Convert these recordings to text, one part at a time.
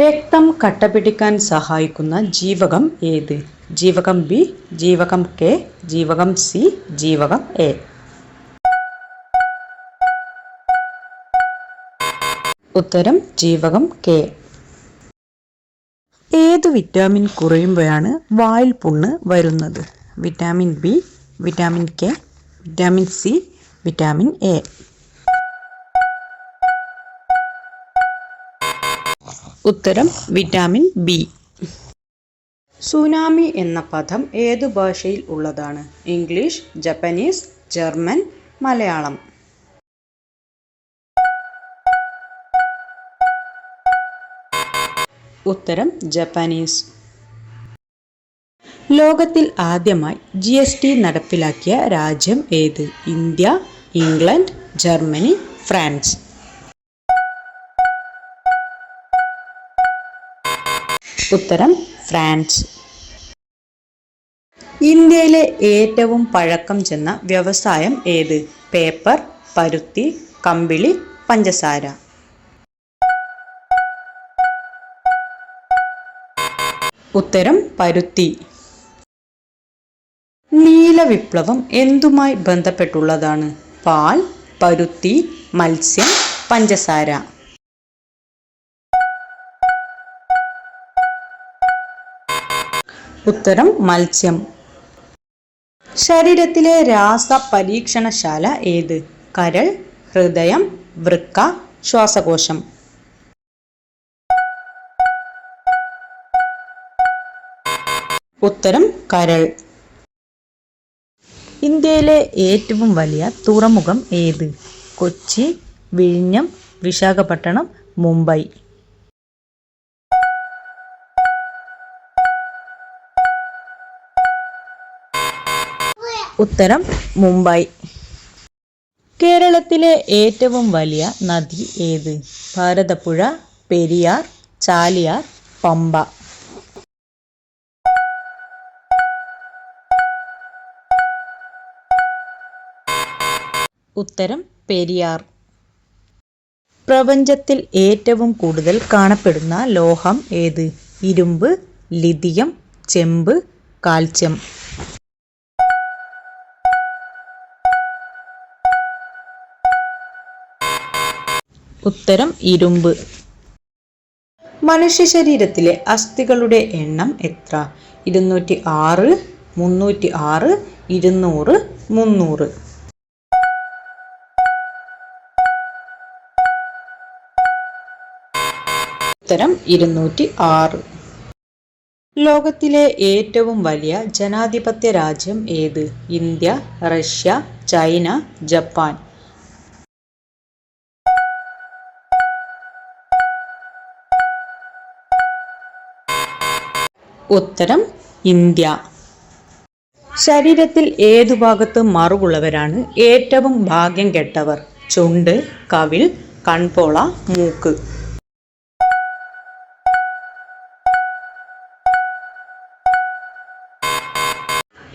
രക്തം കട്ടപിടിക്കാൻ സഹായിക്കുന്ന ജീവകം ഏത്? ജീവകം ബി ജീവകം കെ ജീവകം സി ജീവകം എ. ഉത്തരം ജീവകം കെ. ഏത് വിറ്റാമിൻ കുറയുമ്പോഴാണ് വായിൽ പുണ്ണ് വരുന്നത്? Vitamin B vitamin K vitamin C vitamin A. ഉത്തരം വിറ്റാമിൻ ബി. സുനാമി എന്ന പദം ഏതു ഭാഷയിൽ ഉള്ളതാണ്? English Japanese German Malayalam. ഉത്തരം ജപ്പാനീസ്. ലോകത്തിൽ ആദ്യമായി ജി എസ് ടി നടപ്പിലാക്കിയ രാജ്യം ഏത്? India England Germany France. ഉത്തരം ഫ്രാൻസ്. ഇന്ത്യയിലെ ഏറ്റവും പഴക്കം ചെന്ന വ്യവസായം ഏത്? പേപ്പർ പരുത്തി കമ്പിളി പഞ്ചസാര. ഉത്തരം പരുത്തി. നീല വിപ്ലവം എന്തുമായി ബന്ധപ്പെട്ടുള്ളതാണ്? പാൽ പരുത്തി മത്സ്യം പഞ്ചസാര. ഉത്തരം മത്സ്യം. ശരീരത്തിലെ രാസ പരീക്ഷണശാല ഏത്? കരൾ ഹൃദയം വൃക്ക ശ്വാസകോശം. ഉത്തരം കരൾ. ഇന്ത്യയിലെ ഏറ്റവും വലിയ തുറമുഖം ഏത്? കൊച്ചി വിഴിഞ്ഞം വിശാഖപട്ടണം മുംബൈ. ഉത്തരം മുംബൈ. കേരളത്തിലെ ഏറ്റവും വലിയ നദി ഏത്? ഭാരതപ്പുഴ പെരിയാർ ചാലിയാർ പമ്പ. ഉത്തരം പെരിയാർ. പ്രപഞ്ചത്തിൽ ഏറ്റവും കൂടുതൽ കാണപ്പെടുന്ന ലോഹം ഏത്? ഇരുമ്പ് ലിഥിയം ചെമ്പ് കാൽസ്യം. ഉത്തരം ഇരുമ്പ്. മനുഷ്യ ശരീരത്തിലെ അസ്ഥികളുടെ എണ്ണം എത്ര? ഇരുന്നൂറ്റി ആറ് മുന്നൂറ്റി ആറ് ഇരുന്നൂറ് മുന്നൂറ്. ഉത്തരം ഇരുന്നൂറ്റി ആറ്. ലോകത്തിലെ ഏറ്റവും വലിയ ജനാധിപത്യ രാജ്യം ഏത്? India Russia China Japan. ഉത്തരം ഇന്ത്യ. ശരീരത്തിൽ ഏതു ഭാഗത്ത് മറുകുള്ളവരാണ് ഏറ്റവും ഭാഗ്യം കെട്ടവർ. ചുണ്ട് കവിൽ കൺപോള മൂക്ക്.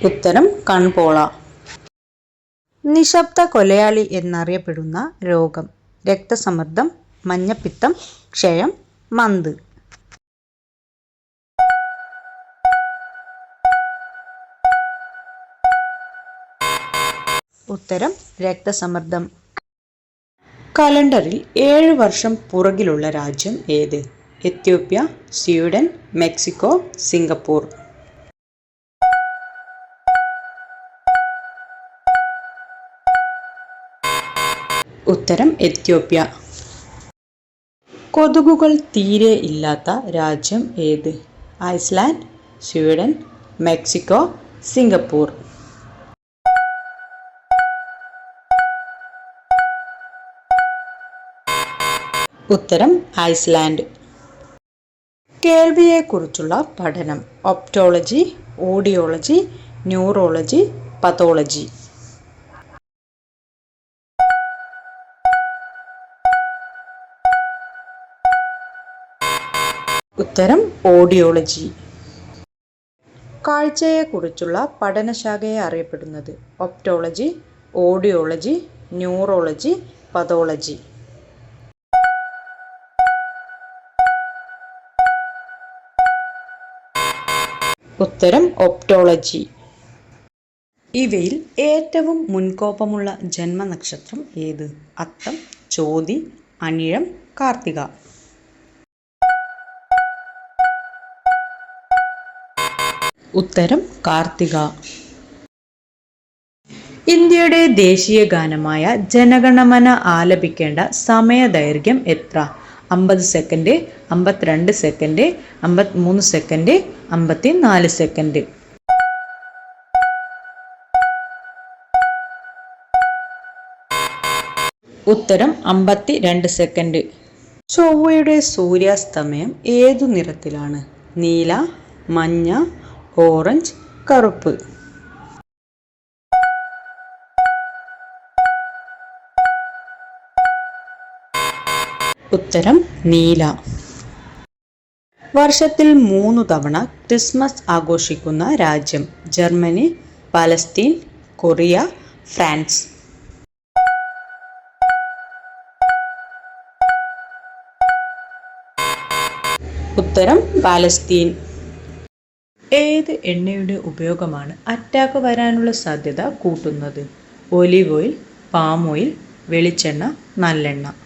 ഉത്തരം കൺപോള. നിശബ്ദ കൊലയാളി എന്നറിയപ്പെടുന്ന രോഗം. രക്തസമ്മർദ്ദം മഞ്ഞപ്പിത്തം ക്ഷയം മന്ത്. ഉത്തരം രക്തസമ്മർദ്ദം. കലണ്ടറിൽ ഏഴ് വർഷം പുറകിലുള്ള രാജ്യം ഏത്? Ethiopia Sweden Mexico Singapore. ഉത്തരം എത്യോപ്യ. കൊതുകുകൾ തീരെ ഇല്ലാത്ത രാജ്യം ഏത്? Iceland Sweden Mexico Singapore. ഉത്തരം ഐസ്ലാൻഡ്. കേൾവിയെക്കുറിച്ചുള്ള പഠനം. ഒപ്റ്റോളജി ഓഡിയോളജി ന്യൂറോളജി പതോളജി ഉത്തരം ഓഡിയോളജി. കാഴ്ചയെക്കുറിച്ചുള്ള പഠനശാഖയെ അറിയപ്പെടുന്നത്. ഒപ്റ്റോളജി ഓഡിയോളജി ന്യൂറോളജി പതോളജി ഉത്തരം ഒപ്റ്റോളജി ഇവയിൽ ഏറ്റവും മുൻകോപമുള്ള ജന്മനക്ഷത്രം ഏത്? അത്തം ചോതി അനിഴം കാർത്തിക. ഉത്തരം കാർത്തിക. ഇന്ത്യയുടെ ദേശീയ ഗാനമായ ജനഗണമന ആലപിക്കേണ്ട സമയ ദൈർഘ്യം എത്ര? അമ്പത് സെക്കൻഡ് അമ്പത്തിരണ്ട് സെക്കൻഡ് അമ്പത്തിമൂന്ന് സെക്കൻഡ് അമ്പത്തി നാല് സെക്കൻഡ് ഉത്തരം അമ്പത്തി രണ്ട് സെക്കൻഡ് ചൊവ്വയുടെ സൂര്യാസ്തമയം ഏതു നിറത്തിലാണ്? നീല മഞ്ഞ ഓറഞ്ച് കറുപ്പ്. ഉത്തരം നീല. വർഷത്തിൽ മൂന്ന് തവണ ക്രിസ്മസ് ആഘോഷിക്കുന്ന രാജ്യം ജർമ്മനി പലസ്തീൻ കൊറിയ ഫ്രാൻസ്. ഉത്തരം പാലസ്തീൻ. ഏത് എണ്ണയുടെ ഉപയോഗമാണ് അറ്റാക്ക് വരാനുള്ള സാധ്യത കൂട്ടുന്നത്? ഒലിവ് ഓയിൽ പാം ഓയിൽ വെളിച്ചെണ്ണ നല്ലെണ്ണ.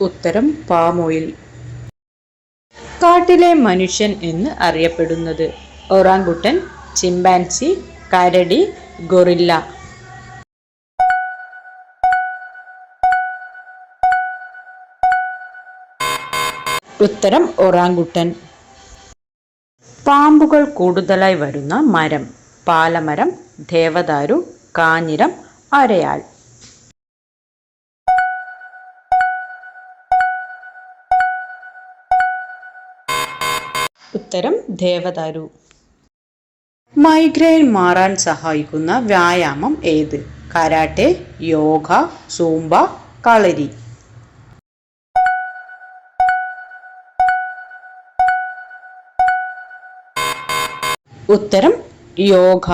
ഉത്തരം പാം ഓയിൽ കാട്ടിലെ മനുഷ്യൻ എന്ന് അറിയപ്പെടുന്നത് ഒറാങ്കുട്ടൻ ചിമ്പാൻസി കരടി ഗൊറില്ല. ഉത്തരം ഒറാങ്കുട്ടൻ. പാമ്പുകൾ കൂടുതലായി വരുന്ന മരം പാലമരം ദേവദാരു കാഞ്ഞിരം അരയാൽ. ഉത്തരം ദേവദാരു. മൈഗ്രെയിൻ മാറാൻ സഹായിക്കുന്ന വ്യായാമം ഏത്? Karate yoga zumba kalari. ഉത്തരം യോഗ.